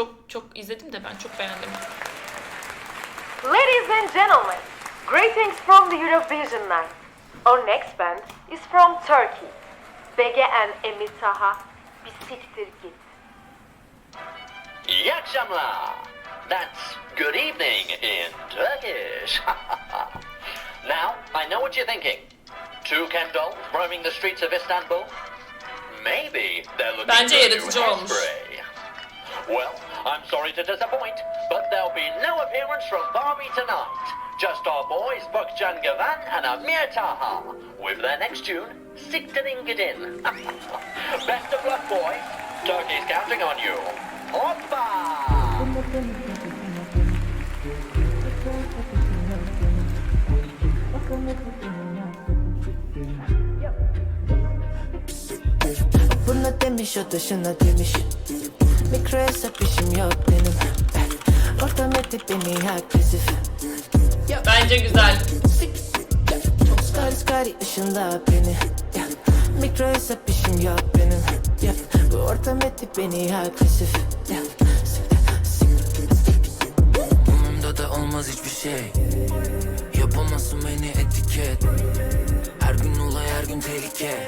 Çok çok izledim de ben çok beğendim. Ladies and gentlemen, greetings from the Eurovision night. Our next band is from Turkey. Bege and Emitaha. Bir siktir git. İyi akşamlar. That's good evening in Turkish. now, I know what you're thinking. Two Ken dolls roaming the streets of Istanbul? Maybe they're looking Bence for a new hairspray. Well, I'm sorry to disappoint, but there'll be no appearance from Barbie tonight. Just our boys Bakcan Gavan and Amir Taha with their next tune, Siktirin Gidin. Best of luck, boys. Turkey's counting on you. Hoppa! Mikro hesap işim yok benim. Ortam edip beni agresif. Bence güzel. Skari skari ışınla beni. Mikro hesap işim yok benim. Ya, Bu ortam edip beni agresif. Umumda da olmaz hiçbir şey. Yapamazsın beni etiket. Her gün olay her gün tehlike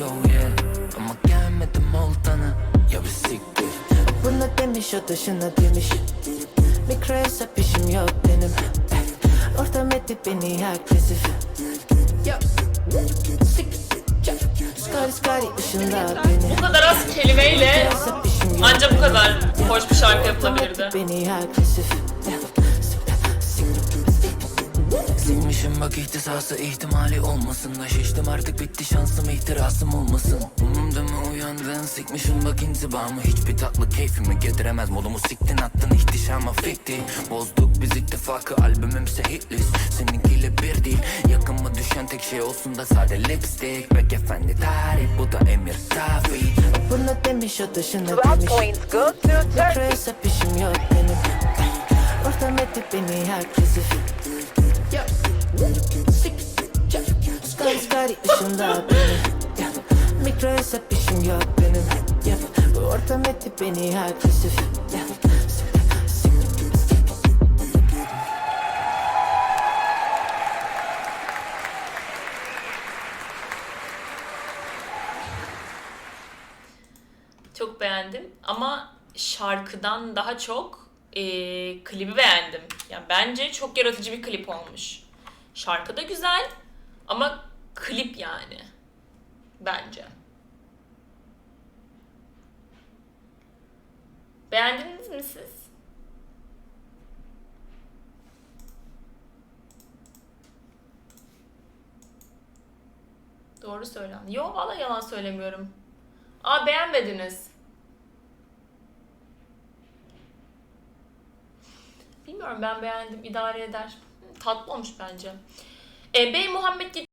Show yeah Ama gelmedim oltana. Ya bir siktir. Buna demiş o da şuna demiş. Mikro hesap işim yok benim. Ortam edip beni agresif Skari skari ışınla beni. Bu kadar az kelimeyle Hesap işim yok anca bu kadar hoş bir şarkı yapılabilirdi. beni agresif Silmişim bak ihtisası ihtimali olmasın. Da şiştim artık bitti şansım ihtirasım olmasın. Umumda mı uyandın sikmişim bak intibamı Hiçbir tatlı keyfimi getiremez modumu siktin attın ihtişama fikti Bozduk biz ittifakı albümümse hitlis Seninkiyle bir değil yakınma düşen tek şey olsun da sade lipstick. Bek efendi tarih bu da emir tabi Buna demiş o da şuna demiş. points go to Mikro hesap işim yok benim. Ortam edip beni Ya, Skari skari ışınla beni Ya, Mikro hesap işim yok benim Bu ortam edip beni Ya, Çok beğendim ama şarkıdan daha çok eee, klibi beğendim. Yani bence çok yaratıcı bir klip olmuş. Şarkı da güzel ama klip yani. Bence. Beğendiniz mi siz? Doğru söylen. Yo valla yalan söylemiyorum. Aa beğenmediniz. Bilmiyorum ben beğendim idare eder. Tatlı olmuş bence. E, Bey Muhammed